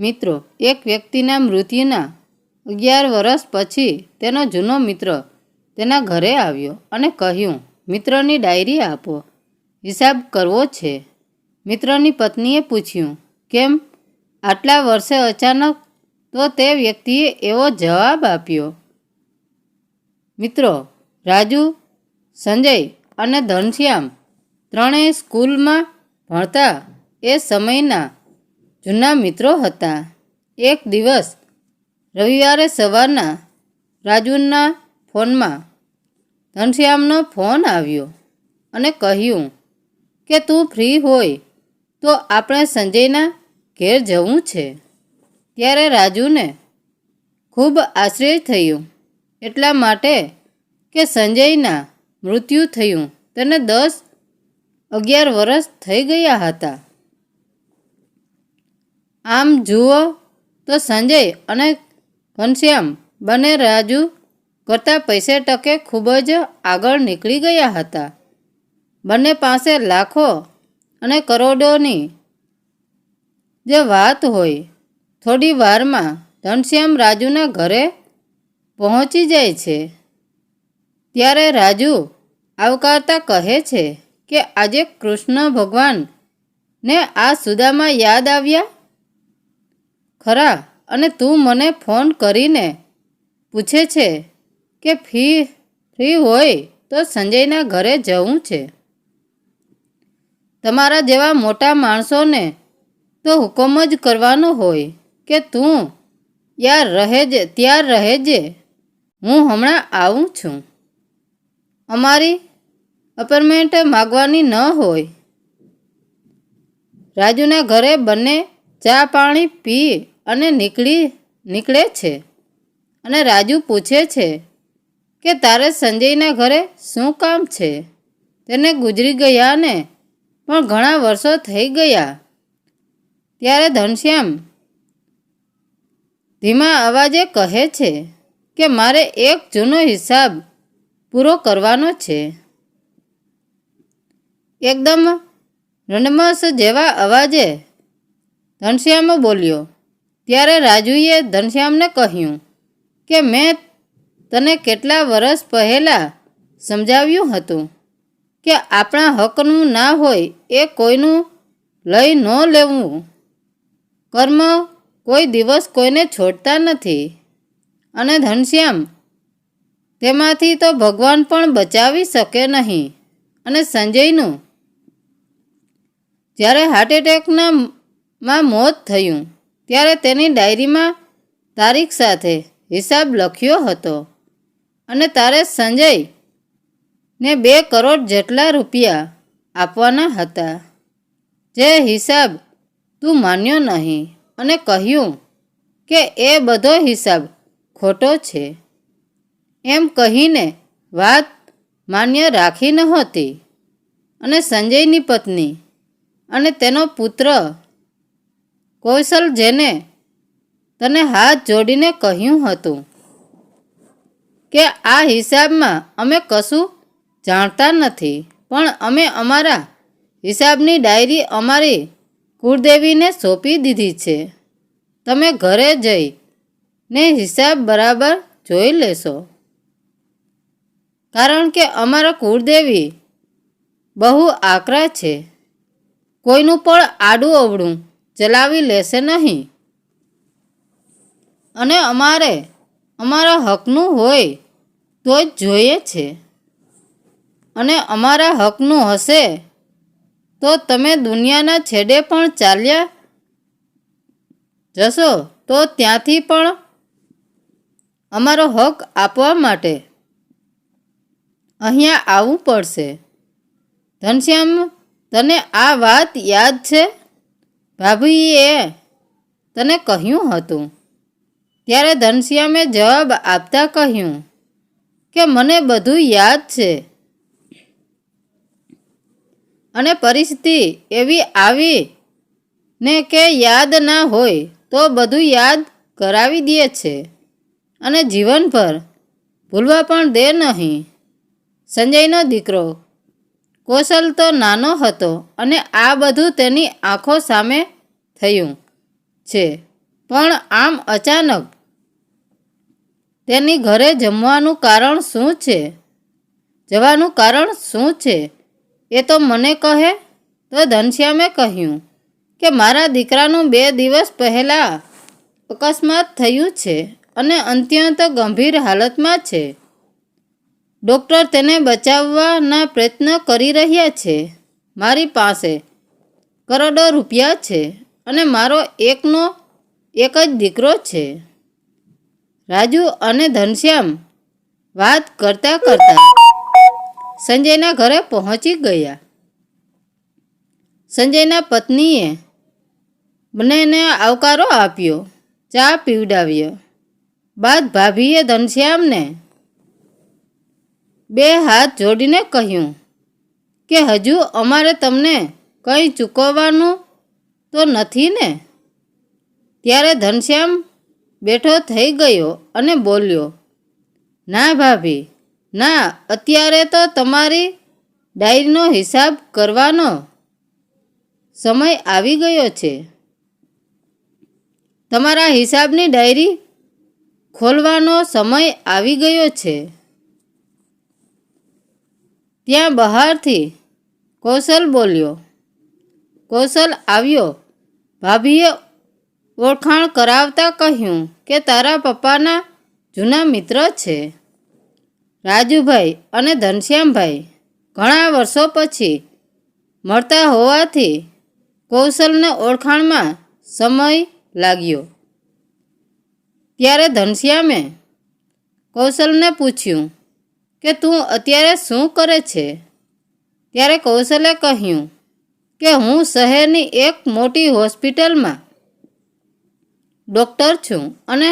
મિત્રો, એક વ્યક્તિના મૃત્યુના અગિયાર વર્ષ પછી તેનો જૂનો મિત્ર તેના ઘરે આવ્યો અને કહ્યું, મિત્રની ડાયરી આપો, હિસાબ કરવો છે. મિત્રની પત્નીએ પૂછ્યું, કેમ? આટલા વર્ષે અચાનક તો તે વ્યક્તિએ એવો જવાબ આપ્યો. મિત્રો, રાજુ, સંજય અને ધનશ્યામ ત્રણેય સ્કૂલમાં ભણતા એ સમયના જૂના મિત્રો હતા. એક દિવસ રવિવારે સવારના રાજુના ફોનમાં ઘનશ્યામનો ફોન આવ્યો અને કહ્યું કે, તું ફ્રી હોય તો આપણે સંજયના ઘેર જવું છે. ત્યારે રાજુને ખૂબ આશ્ચર્ય થયું. એટલા માટે કે સંજયના મૃત્યુ થયું. તેને દસ અગિયાર વર્ષ થઈ ગયા હતા. આમ જુઓ તો સંજય અને ઘનશ્યામ બંને રાજુ કરતાં પૈસે ટકે ખૂબ જ આગળ નીકળી ગયા હતા. બંને પાસે લાખો અને કરોડોની જે વાત હોય. થોડી વારમાં ઘનશ્યામ રાજુના ઘરે પહોંચી જાય છે. ત્યારે રાજુ આવકારતા કહે છે કે આજે કૃષ્ણ ભગવાન ને આ સુદામાં યાદ આવ્યા? ખરા, અને તું મને ફોન કરીને પૂછે છે કે ફી, ફ્રી હોય તો સંજયના ઘરે જવું છે. તમારા જેવા મોટા માણસોને તો હુકમ જ કરવાનો હોય કે તું યાર રહેજે ત્યાર રહેજે હું હમણાં આવું છું. અમારી અપરમેન્ટ માગવાની ન હોય. રાજુના ઘરે બંને ચા પાણી પી અને નીકળી, નીકળે છે. અને રાજુ પૂછે છે કે, તારે સંજયના ઘરે શું કામ છે? તેને ગુજરી ગયા ને? પણ ઘણા વર્ષો થઈ ગયા. ત્યારે ધનશ્યામ ધીમા અવાજે કહે છે કે, મારે એક જૂનો હિસાબ પૂરો કરવાનો છે. એકદમ રણમસ જેવા અવાજે ઘનશ્યામ બોલ્યો ત્યારે રાજુએ ઘનશ્યામને કહ્યું કે મેં તને કેટલા વર્ષ પહેલાં સમજાવ્યું હતું કે આપણા હકનું ના હોય એ કોઈનું લઈ ન લેવું. કર્મ કોઈ દિવસ કોઈને છોડતા નથી. અને ઘનશ્યામ તેમાંથી તો ભગવાન પણ બચાવી શકે નહીં. અને સંજયનું જ્યારે હાર્ટ એટેકના માં મોત થયું ત્યારે તેની ડાયરીમાં તારીખ સાથે હિસાબ લખ્યો હતો અને તારે સંજય ને બે કરોડ જેટલા રૂપિયા આપવાના હતા. જે હિસાબ તું માન્યો નહીં અને કહ્યું કે એ બધો હિસાબ ખોટો છે. એમ કહીને વાત માન્ય રાખી નહોતી અને સંજયની પત્ની અને તેનો પુત્ર કૌશલ જેને તને હાથ જોડીને કહ્યું હતું કે આ હિસાબમાં અમે કશું જાણતા નથી, પણ અમે અમારા હિસાબની ડાયરી અમારી કુળદેવીને સોંપી દીધી છે. તમે ઘરે જઈ ને હિસાબ બરાબર જોઈ લેશો. કારણ કે અમારા કુળદેવી બહુ આકરા છે. કોઈનું પણ આડું અવળું ચલાવી લેશે નહીં. અને અમારે, અમારા હકનું હોય તો જ જોઈએ છે. અને અમારા હકનું હશે તો તમે દુનિયાના છેડે પણ ચાલ્યા જશો તો ત્યાંથી પણ અમારો હક આપવા માટે અહીંયા આવવું પડશે. ઘનશ્યામ, તને આ વાત યાદ છે? ભાભીએ, તને કહ્યું હતું. ત્યારે ધનશ્યામે જવાબ આપતા કહ્યું કે મને બધું યાદ છે. અને પરિસ્થિતિ એવી આવી ને કે યાદ ના હોય તો બધું યાદ કરાવી દે છે. અને જીવનભર ભૂલવા પણ દે નહીં. સંજયનો દીકરો કૌશલ તો નાનો હતો અને આ બધું તેની આંખો સામે થયું છે. પણ આમ અચાનક તેની ઘરે જમવાનું કારણ શું છે? જવાનું કારણ શું છે? એ તો મને કહે તો ધનશ્યામે કહ્યું કે મારા દીકરાનું બે દિવસ પહેલાં અકસ્માત થયું છે અને અત્યંત ગંભીર હાલતમાં છે. ડૉક્ટર તેને બચાવવાના પ્રયત્ન કરી રહ્યા છે. મારી પાસે કરોડો રૂપિયા છે અને મારો એકનો એક જ દીકરો છે. રાજુ અને ઘનશ્યામ વાત કરતા કરતા સંજયના ઘરે પહોંચી ગયા. સંજયના પત્નીએ બંનેને આવકારો આપ્યો, ચા પીવડાવ્યો. બાદ ભાભીએ ઘનશ્યામને બે હાથ જોડીને કહ્યું, કે હજુ અમારે તમને કંઈ ચૂકવવાનું તો નથી ને? ત્યારે ધનશ્યામ બેઠો થઈ ગયો અને બોલ્યો, ના ભાભી, ના, અત્યારે તો તમારી ડાયરીનો હિસાબ કરવાનો સમય આવી ગયો છે. તમારા હિસાબની ડાયરી ખોલવાનો સમય આવી ગયો છે. ત્યાં બહારથી કૌશલ બોલ્યો. કૌશલ આવ્યો. ભાભીએ ઓળખાણ કરાવતા કહ્યું કે તારા પપ્પાના જૂના મિત્ર છે. રાજુભાઈ અને ધનશ્યામભાઈ ઘણા વર્ષો પછી મળતા હોવાથી કૌશલને ઓળખાણમાં સમય લાગ્યો. ત્યારે ધનશ્યામે કૌશલને પૂછ્યું કે તું અત્યારે શું કરે છે? ત્યારે કૌશલે કહ્યું, કે હું શહેરની એક મોટી હોસ્પિટલમાં ડૉક્ટર છું અને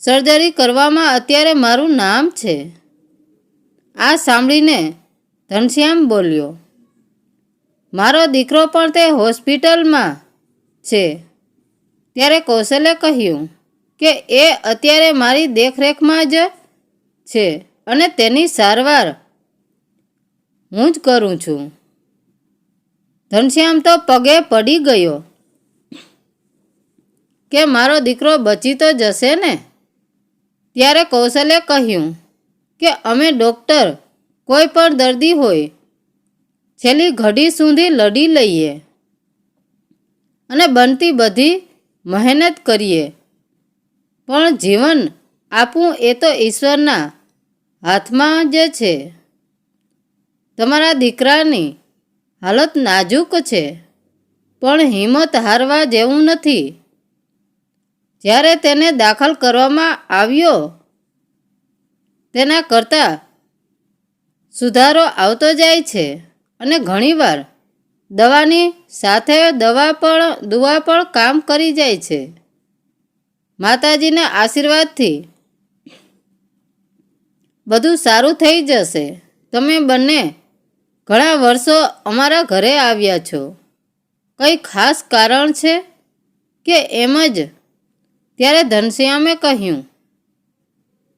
સર્જરી કરવામાં અત્યારે મારું નામ છે. આ સાંભળીને ઘનશ્યામ બોલ્યો, મારો દીકરો પણ તે હોસ્પિટલમાં છે. ત્યારે કૌશલે કહ્યું, કે એ અત્યારે મારી દેખરેખમાં જ છે. અને તેની સારવાર હું જ કરું છું. ઘનશ્યામ તો પગે પડી ગયો. કે મારો દીકરો બચી તો જશે ને? ત્યારે કૌશલે કહ્યું કે અમે ડૉક્ટર, કોઈ પણ દર્દી હોય, છેલ્લી ઘડી સુધી લડી લઈએ અને બનતી બધી મહેનત કરીએ. પણ જીવન આપવું એ તો ઈશ્વરના હાથમાં જે છે, તમારા દીકરાની હાલત નાજુક છે, પણ હિંમત હારવા જેવું નથી. જ્યારે તેને દાખલ કરવામાં આવ્યો, તેના કરતાં સુધારો આવતો જાય છે અને ઘણીવાર દવાની સાથે દવા પણ, દુવા પણ કામ કરી જાય છે. માતાજીના આશીર્વાદથી બધું સારું થઈ જશે. તમે બંને ઘણા વર્ષો અમારા ઘરે આવ્યા છો. કંઈ ખાસ કારણ છે કે એમ જ? ત્યારે ધનશ્યામે કહ્યું,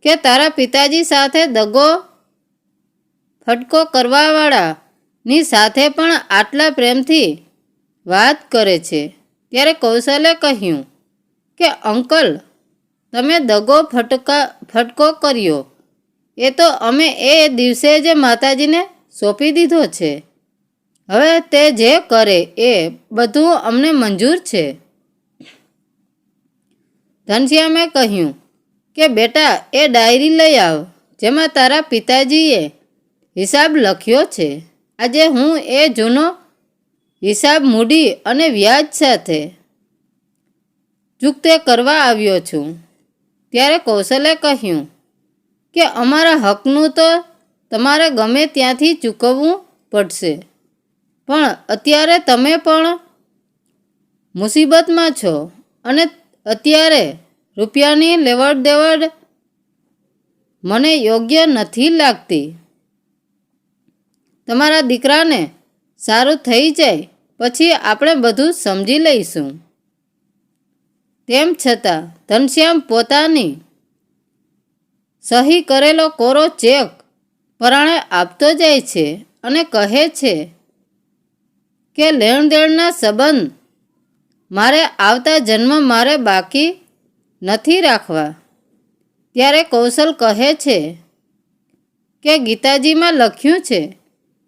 કે તારા પિતાજી સાથે દગો ફટકો કરવાવાળાની સાથે પણ આટલા પ્રેમથી વાત કરે છે. ત્યારે કૌશલે કહ્યું, કે અંકલ, તમે દગો ફટકા, ફટકો કર્યો. એ તો અમે એ દિવસે જ માતાજીને સોંપી દીધો છે. હવે તે જે કરે એ બધું અમને મંજૂર છે. ઘનશ્યામે કહ્યું કે, બેટા, એ ડાયરી લઈ આવ, જેમાં તારા પિતાજીએ હિસાબ લખ્યો છે. આજે હું એ જૂનો હિસાબ મૂડી અને વ્યાજ સાથે ચૂકતે કરવા આવ્યો છું. ત્યારે કૌશલે કહ્યું કે અમારા હકનું તો તમારે ગમે ત્યાંથી ચૂકવવું પડશે. પણ અત્યારે તમે પણ મુસીબતમાં છો અને અત્યારે રૂપિયાની લેવડ દેવડ મને યોગ્ય નથી લાગતી. તમારા દીકરાને સારું થઈ જાય પછી આપણે બધું સમજી લઈશું. તેમ છતાં ઘનશ્યામ પોતાની સહી કરેલો કોરો ચેક પરાણે આપતો જાય છે અને કહે છે કે લેણદેણના સંબંધ મારે આવતા જન્મ મારે બાકી નથી રાખવા. ત્યારે કૌશલ કહે છે કે ગીતાજીમાં લખ્યું છે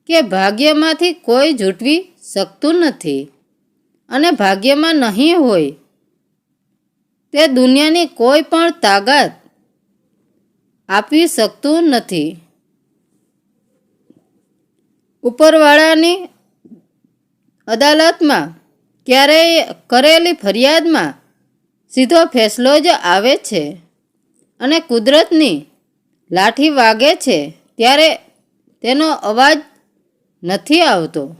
કે ભાગ્યમાંથી કોઈ જૂટવી શકતું નથી અને ભાગ્યમાં નહીં હોય તે દુનિયાની કોઈ પણ તાકાત આપી શકતું નથી. ઉપરવાળાની અદાલતમાં ક્યારેય કરેલી ફરિયાદમાં સીધો ફેસલો જ આવે છે અને કુદરતની લાઠી વાગે છે ત્યારે તેનો અવાજ નથી આવતો.